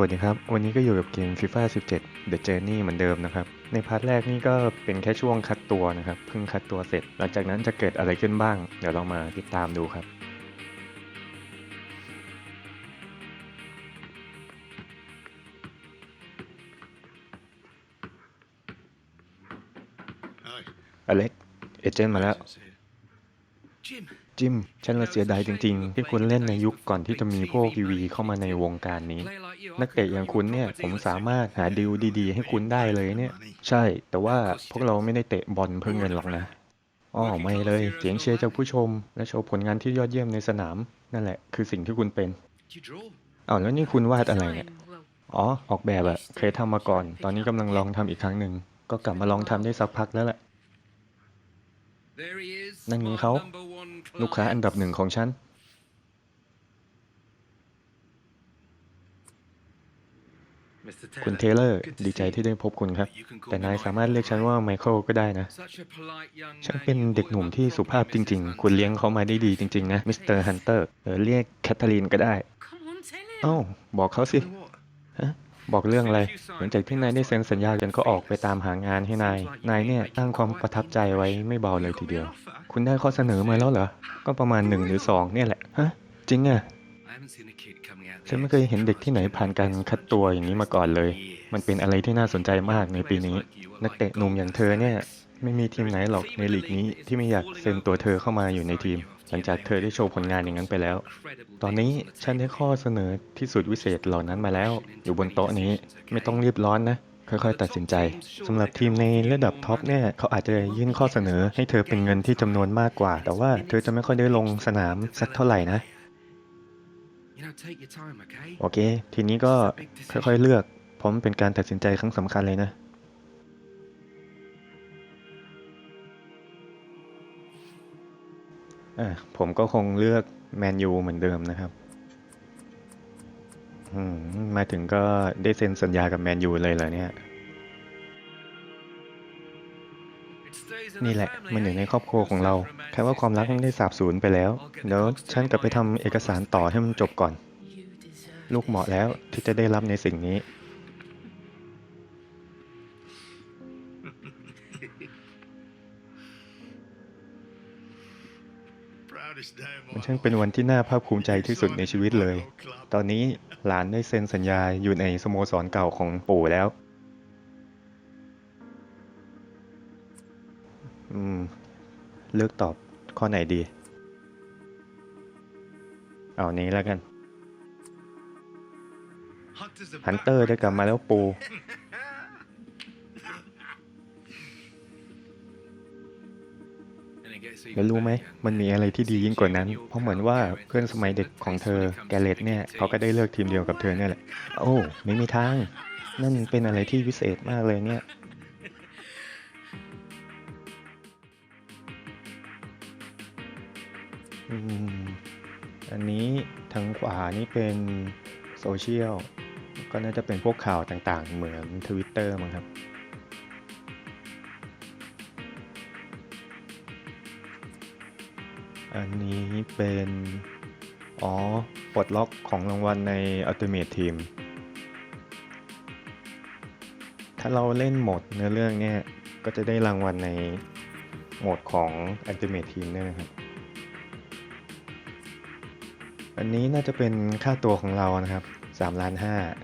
วัสดีครับ วันนี้ก็อยู่กับเกม FIFA 17 The Journey เหมือนเดิมนะครับ ในพาร์ทแรกนี่ก็เป็นแค่ช่วงคัดตัวนะครับ เพิ่งคัดตัวเสร็จ หลังจากนั้นจะเกิดอะไรขึ้นบ้าง เดี๋ยวเรามาติดตามดูครับ Hi. อเล็กเอเจนต์มาแล้ว Jim. จิม ฉันละเสียดายจริงๆ ที่คุณเล่นในยุคก่อนที่จะมีพวกทีวีเข้ามาในวงการนี้ นักเตะอย่างคุณเนี่ย ผมสามารถหาดีลดีๆ ให้คุณได้เลยเนี่ย ใช่ แต่ว่าพวกเราไม่ได้เตะบอลเพื่อเงินหรอกนะอ๋อไม่เลย เสียงเชียร์จากผู้ชม และโชว์ผลงานที่ยอดเยี่ยมในสนาม นั่นแหละ คือสิ่งที่คุณเป็น You draw? อ้าวแล้วนี่คุณวาดอะไรเนี่ย อ๋อ ออกแบบอะเคยทำมาก่อน ตอนนี้กำลังลองทำอีกครั้งหนึ่ง ก็กลับมาลองทำได้สักพักแล้วแหละ There he is. นั่นไง my เขา number one ลูกค้าอัน client. ดับหนึ่งของฉัน Mr. คุณ Taylor, เทเลอร์ good to ดีใจ see you. ที่ได้พบคุณครับ You can call แต่ me นาย Mike. สามารถเรียกฉันว่าไมเคิลก็ได้นะ Such a polite young ฉัน man. เป็น You เด็ก brought หนุ่ม him up ที่สุภาพ properly, จริง Mrs. ๆคุณเลี้ยงเขามาได้ดีจริง ๆ นะ มิสเตอร์ฮันเตอร์เออเรียกแคทเธอรีนก็ได้ Come on, tell him. เอ้า บอกเขาสิ Tell me what? ฮะ บอกเรื่องอะไร หลังจากที่นายได้เซ็นสัญญากันก็ออกไปตามหางานให้นาย นายเนี่ยตั้งความประทับใจไว้ไม่เบาเลยทีเดียว คุณได้ข้อเสนอมาแล้วเหรอ ก็ประมาณหนึ่งหรือสองเนี่ยแหละ ฮะ จริงอะ ฉันไม่เคยเห็นเด็กที่ไหนผ่านการคัดตัวอย่างนี้มาก่อนเลย มันเป็นอะไรที่น่าสนใจมากในปีนี้ นักเตะหนุ่มอย่างเธอเนี่ย ไม่มีทีมไหนหรอกในลีกนี้ที่ไม่อยากเซ็นตัวเธอเข้ามาอยู่ในทีม หลังจากเธอได้โชว์ผลงานอย่างนั้นไปแล้ว ตอนนี้ฉันได้ข้อเสนอที่สุดวิเศษเหล่านั้นมาแล้ว อยู่บนโต๊ะนี้ไม่ต้องรีบร้อนนะ ค่อยๆ ตัดสินใจสำหรับทีมในระดับท็อปเนี่ยเขาอาจจะยื่นข้อเสนอให้เธอเป็นเงินที่จำนวนมากกว่า แต่ว่าเธอจะไม่ค่อยได้ลงสนามสักเท่าไหร่นะโอเค ทีนี้ก็ค่อยๆเลือกเพราะมันเป็นการตัดสินใจครั้งสำคัญเลยนะ อะผมก็คงเลือกแมนยูเหมือนเดิมนะครับมาถึงก็ได้เซ็นสัญญากับแมนยูเลยเหรอเนี่ย นี่แหละ มันอยู่ในครอบครัวของเรา แค่ว่าความรักมันได้สาบสูญไปแล้ว เดี๋ยวฉันกลับไปทำเอกสารต่อให้มันจบก่อน ลูกเหมาะแล้วที่จะได้รับในสิ่งนี้ มันช่างเป็นวันที่น่าภาคภูมิใจที่สุดในชีวิตเลย ตอนนี้หลานได้เซ็นสัญญาอยู่ในสโมสรเก่าของปู่แล้ว อืม เลือกตอบข้อไหนดี เอานี้แล้วกัน ฮันเตอร์ได้กลับมาแล้วปู่ แล้วรู้ไหมมันมีอะไรที่ดียิ่งกว่านั้น เพราะเหมือนว่าเพื่อนสมัยเด็กของเธอแกเลตเนี่ยเขาก็ได้เลือกทีมเดียวกับเธอเนี่ยแหละ โอ้ไม่มีทาง นั่นเป็นอะไรที่พิเศษมากเลยเนี่ยอันนี้ทางขวานี่เป็นโซเชียลก็น่าจะเป็นพวกข่าวต่างๆ เหมือน Twitter มั้งครับ อันนี้เป็น อ๋อปลดล็อกของรางวัลใน Ultimate Team ถ้าเราเล่นโหมดเนื้อเรื่องเนี่ย ก็จะได้รางวัลในโหมดของ Ultimate Team ด้วยนะครับ อันนี้น่าจะเป็นค่าตัวของเรานะครับ3ล้าน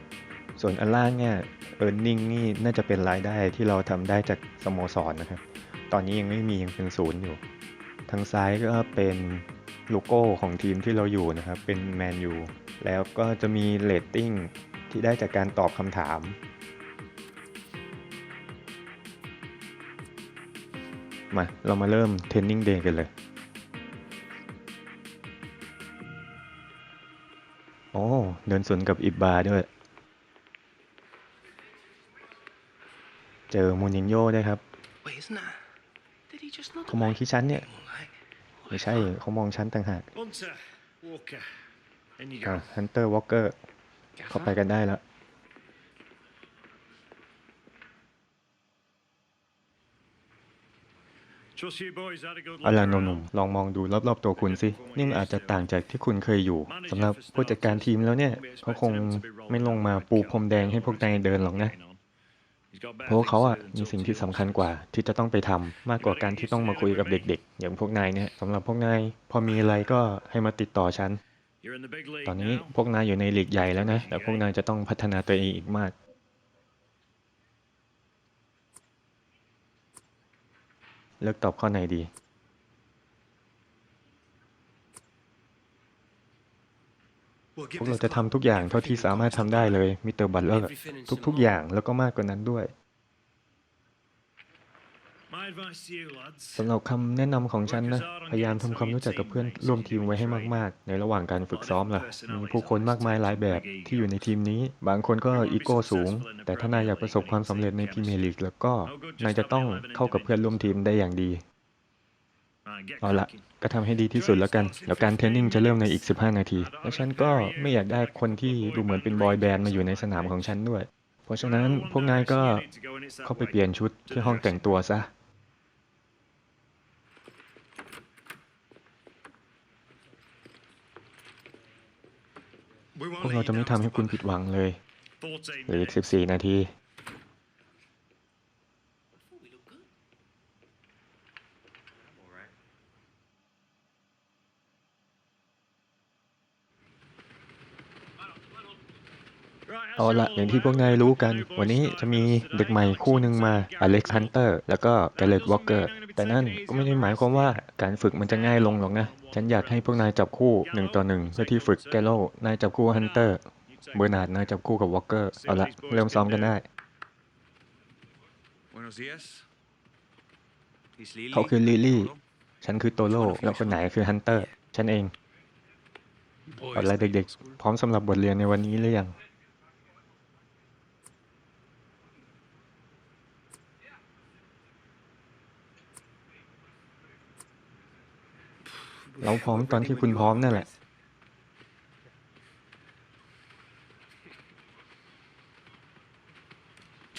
5ส่วนอันล่างเนี่ย earning นี่น่าจะเป็นรายได้ที่เราทำได้จากสโมสรนะครับ ตอนนี้ยังไม่มียังเป็นศูนย์อยู่ ทางซ้ายก็เป็นโลโก้ของทีมที่เราอยู่นะครับ เป็นแมนยูแล้วก็จะมีเรตติ้งที่ได้จากการตอบคำถาม มา เรามาเริ่มเทรนนิ่งเดย์กันเลยโอ้เดินสวนกับอิบบาด้วย เจอมูนินโญ่ด้วยครับ เขามองที่ชั้นเนี่ย Like, ไม่ใช่เขามองชั้นต่างหาก Hunter, Walker, in you อ่า go. ฮันเตอร์วอลเกอร์เข้าไปกันได้แล้ว Do Trust you boys had a good เอา look ล่ะห around. นุ่มๆลองมองดูรอบๆตัวคุณสิ นี่มันอาจจะต่างจากที่คุณเคยอยู่สำหรับผู้จัดการทีมแล้วเนี่ยเขาคงไม่ลงมาปูพรมแดงให้พวกนายเดินหรอกนะ He's got better เพราะเขาอะมีสิ่งที่ you สำคัญกว่าที่จะต้องไปทำมากกว่าการที่ต้องมาคุยกับเด็ก ๆ อย่างพวกนายเนี่ยสำหรับพวกนายพอมีอะไรก็ให้มาติดต่อฉัน ตอนนี้พวกนายอยู่ในลีกใหญ่แล้วนะแต่พวกนายจะต้องพัฒนาตัวเองอีกมาก เลือกตอบข้อไหนดี พวกเราจะทำทุกอย่างเท่าที่สามารถทำได้เลยมิสเตอร์บัตเลอร์ทุกๆอย่างแล้วก็มากกว่านั้นด้วยสำหรับคำแนะนำของฉันนะ พยายามทำความรู้จักกับเพื่อนร่วมทีมไว้ให้มาก ๆ ในระหว่างการฝึกซ้อมล่ะ มีผู้คนมากมายหลายแบบที่อยู่ในทีมนี้ บางคนก็อีโก้สูง แต่ถ้านายอยากประสบความสำเร็จในพรีเมียร์ลีกแล้วก็ นายจะต้องเข้ากับเพื่อนร่วมทีมได้อย่างดี เอาละ cracking. ก็ทำให้ดีที่สุดแล้วกัน แล้วการเทรนนิ่งจะเริ่มในอีก 15 นาที และฉันก็ไม่อยากได้คนที่ดูเหมือนเป็นบอยแบนด์มาอยู่ในสนามของฉันด้วย เพราะฉะนั้นพวกนายก็ You need to go and it's that เข้าไป way. เปลี่ยนชุดที่ห้องแต่งตัวซะ We won't พวก let เรา you จะไม่ down, ทำให้ Mr. คุณ Butler. ผิดหวังเลย14เหลืออีก minutes. 14 นาที เอาละอย่างที่พวกนายรู้กัน วันนี้จะมีเด็กใหม่คู่หนึ่งมาอเล็กซ์ฮันเตอร์แล้วก็เกเรตวอลเกอร์แต่นั่นก็ไม่ได้หมายความว่าการฝึกมันจะง่ายลงหรอกนะ ฉันอยากให้พวกนายจับคู่หนึ่งต่อหนึ่งเพื่อที่ฝึกแกโลนายจับคู่ฮันเตอร์เบอร์นาร์ดนายจับคู่กับวอลเกอร์เอาละเริ่มซ้อมกันได้ Buenos días. Is Lily เขาคือลิลี่ Toro? ฉันคือโตโร่แล้วคนไหนคือฮันเตอร์ฉันเอง Boys, เอาละเด็กๆ พร้อมสำหรับบทเรียนในวันนี้หรือยัง เราพร้อมตอนที่คุณพร้อมนั่นแหละ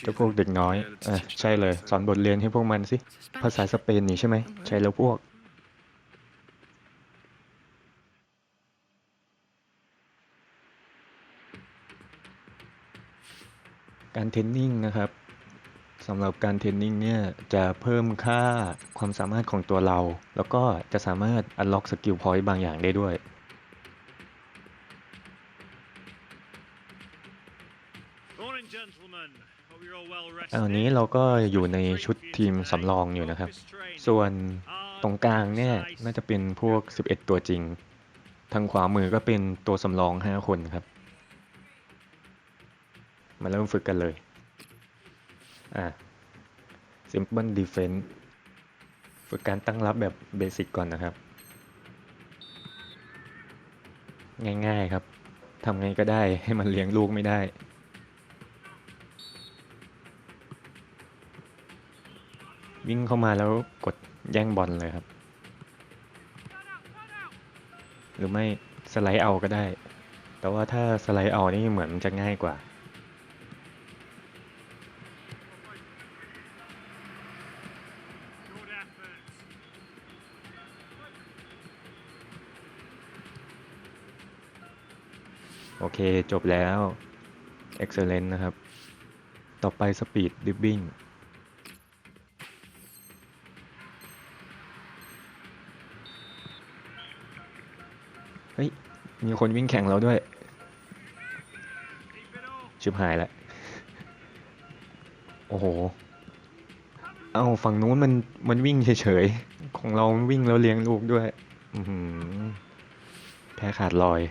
เจ้าพวกเด็กน้อยอะใช่เลย สอนบทเรียนให้พวกมันสิ ภาษาสเปนนี่ใช่ไหม ใช่แล้วพวก การเทรนนิ่งนะครับ สำหรับการเทรนนิ่งเนี่ยจะเพิ่มค่าความสามารถของตัวเรา แล้วก็จะสามารถ unlock สกิลพอยต์บางอย่างได้ด้วย Morning, gentlemen. Hope you're all well อัน rested. นี้เราก็อยู่ในชุดทีมสำรองอยู่นะครับ ส่วนตรงกลางเนี่ยน่าจะเป็นพวก 11 ตัวจริง ทางขวามือก็เป็นตัวสำรอง 5 คนครับ มาเริ่มฝึกกันเลย อะ Simple Defense ฝึกการตั้งรับแบบเบสิกก่อนนะครับ ง่ายๆครับทำไงก็ได้ให้มันเลี้ยงลูกไม่ได้ วิ่งเข้ามาแล้วกดแย่งบอลเลยครับ หรือไม่สไลด์เอาก็ได้ แต่ว่าถ้าสไลด์เอานี่เหมือนจะง่ายกว่า อเค จบแล้ว Excellent นะครับ ต่อไป Speed Dribbling เฮ้ย มีคนวิ่งแข่งเราด้วย ชิบหายแล้ว โอ้โห เอ้าฝั่งนู้นมันมันวิ่งเฉยๆ ของเราวิ่งแล้วเลี้ยงลูกด้วย แพ้ขาดลอย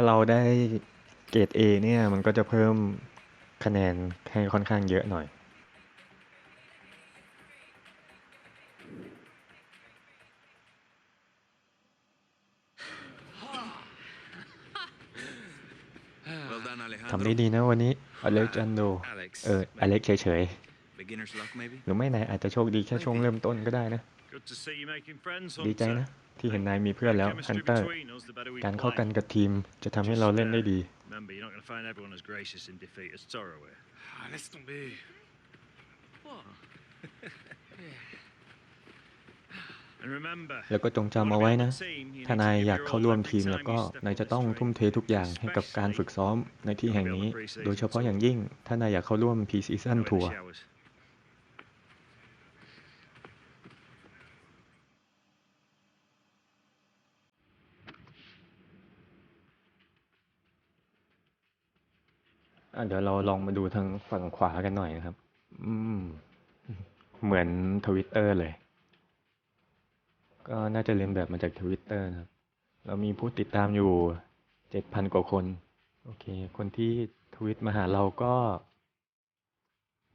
าเราได้เกรด A เนี่ยมันก็จะเพิ่มคะแนนให้ค่อนข้างเยอะหน่อย Well done, Alejandro. ทำได้ดีนะวันนี้ อเล็กซานโด Alex. เออ อเล็กเฉย Beginner's luck, maybe? ๆหรือไม่นายอาจจะโชคดีแค่ช่วงเริ่มต้นก็ได้นะ Good to see you making friends, ดีใจ Hunter. นะ ที่เห็นนายมีเพื่อนแล้ว The ฮัน chemistry เตอร์ between us, the better we การเข้า play. กันกับทีมจะทำให้เราเล่นได้ดี Remember, you're not going to find everyone as gracious in defeat as Torroway. Ah, laisse tomber. And remember, แล้วก็จงจำเอาไว้นะ ถ้านายอยากเข้าร่วมทีมแล้วก็นายจะต้องทุ่มเททุกอย่างให้กับการฝึกซ้อมในที่แห่งนี้ โดยเฉพาะอย่างยิ่งถ้านายอยากเข้าร่วม P-Season Tour อะ เดี๋ยวเราลองมาดูทางฝั่งขวากันหน่อยนะครับ อืม เหมือนทวิตเตอร์เลย ก็น่าจะเรียนแบบมาจากทวิตเตอร์นะครับ เรามีผู้ติดตามอยู่เจ็ดพันกว่าคน โอเค คนที่ทวิตมาหาเราก็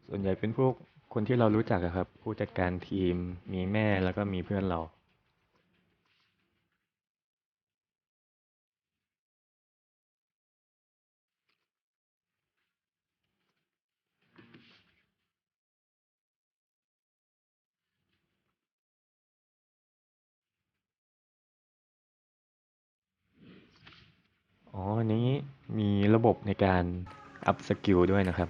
ส่วนใหญ่เป็นพวกคนที่เรารู้จักอะครับ ผู้จัดการทีม มีแม่แล้วก็มีเพื่อนเรา อ๋ออันนี้มีระบบในการอัพสกิลด้วยนะครับ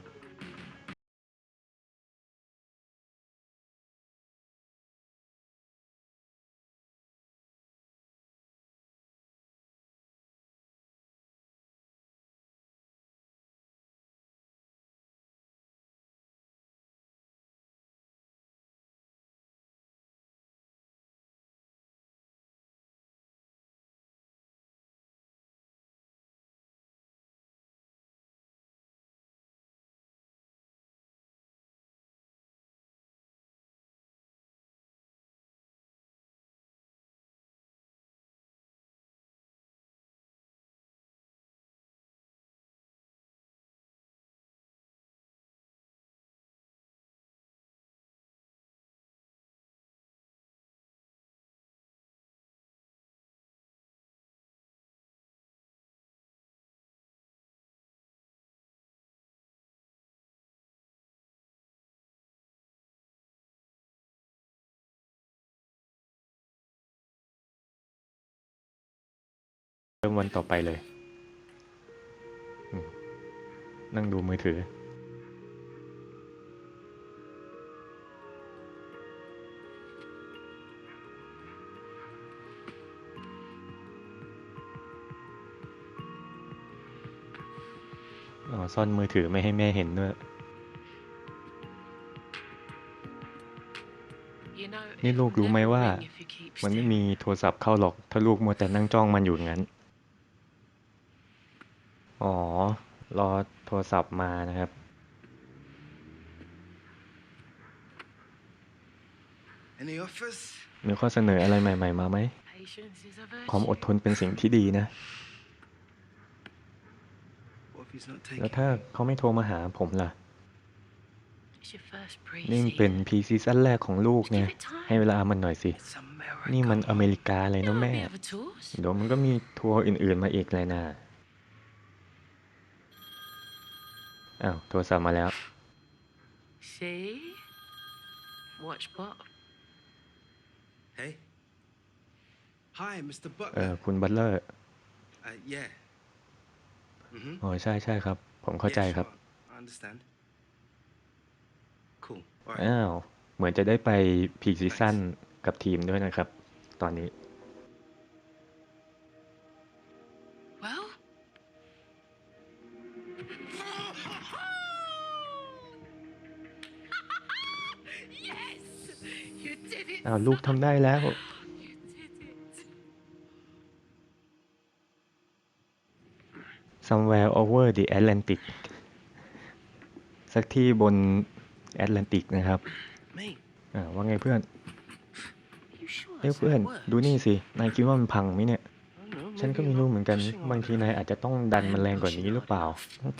วันต่อไปเลย นั่งดูมือถือ อ๋อ ซ่อนมือถือไม่ให้แม่เห็นด้วย You know, นี่ลูกรู้ไหมว่า มันไม่มีโทรศัพท์เข้าหรอก ถ้าลูกมัวแต่นั่งจ้องมันอยู่งั้นน อ๋อ รอโทรศัพท์มานะครับ Any offers? มีข้อเสนออะไรใหม่ ๆ มาไหม Patience is a ความอด virtue. ทนเป็นสิ่งที่ดีนะ What if he's not แล้ว taking ถ้า me? เขาไม่โทรมาหาผมล่ะ It's your first นี่มันเป็น pre-season. พีซีซั่นแรกของลูกเนี่ย ให้เวลามันหน่อยสิ It's America. นี่มันอเมริกาเลย There นะ might แม่ be other tours. เดี๋ยวมันก็มีทัวร์อื่น ๆ มาอีกเลยนะ อ้าวโทรศัพท์มาแล้ว See? Watch Bob. Hey. Hi, Mr. เออ Butler. คุณบัตเลอร์ Uh, yeah. Mm-hmm. อ๋อใช่ใช่ครับ ผมเข้าใจครับ I understand. Cool. All right. อ้าว เหมือนจะได้ไปพีซีซั่นกับทีมด้วยนะครับ ตอนนี้ อ้าวลูกทำได้แล้ว You did it! somewhere over the Atlantic สักที่บนแอตแลนติกนะครับ Mate. อ่าว่าไงเพื่อน You sure เอ้ย it's เพื่อน that works? ดูนี่สิ นายคิดว่ามันพังไหมเนี่ย I don't know. ฉันก็ maybe ไม่ I'm รู้ not เหมือนกัน pushing บางที hard นาย enough. อาจจะต้องดันมันแรงกว่านี้หรือเปล่า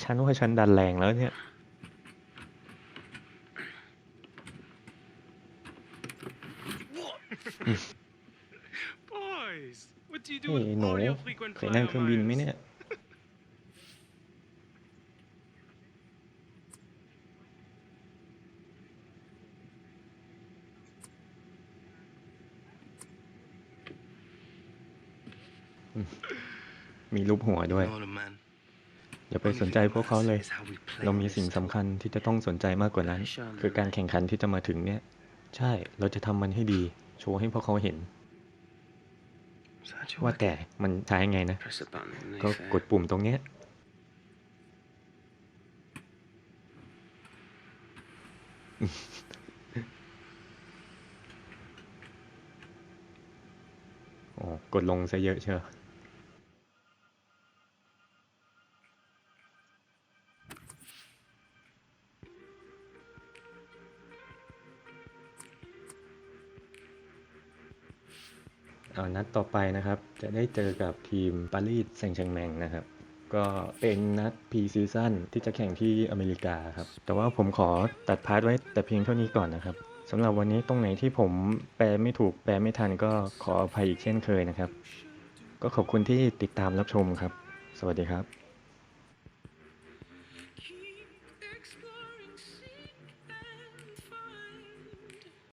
ฉันว่าฉันดันแรงแล้วเนี่ย Boys, what do you do เฮ้ย with หนู all your frequent เคยนั่ง flyer เครื่องบินไหม miles? เนี่ย Hey, มีรูปหัวด้วย Come on, man. อย่าไปสนใจพวกเขาเลย Is how we play เรามี this สิ่ง stuff. สำคัญที่จะต้องสนใจมากกว่านั้น คือการแข่งขันที่จะมาถึงเนี่ย ใช่ เราจะทำมันให้ดี โชว์ให้พวกเขาเห็น Is that your ว่า work? แต่มันใช้ไงนะ Press a button. and they ก็ fare. กดปุ่มตรงเนี้ยโอ้กดลงซะเยอะเชียว นัดต่อไปนะครับ จะได้เจอกับทีมปารีสแซงต์แชงแมงนะครับ ก็เป็นนัดพีซีซั่นที่จะแข่งที่อเมริกาครับ แต่ว่าผมขอตัดพาร์ทไว้แต่เพียงเท่านี้ก่อนนะครับสำหรับวันนี้ตรงไหนที่ผมแปลไม่ถูกแปลไม่ทันก็ขออภัยอีกเช่นเคยนะครับ ก็ขอบคุณที่ติดตามรับชมครับ สวัสดีครับ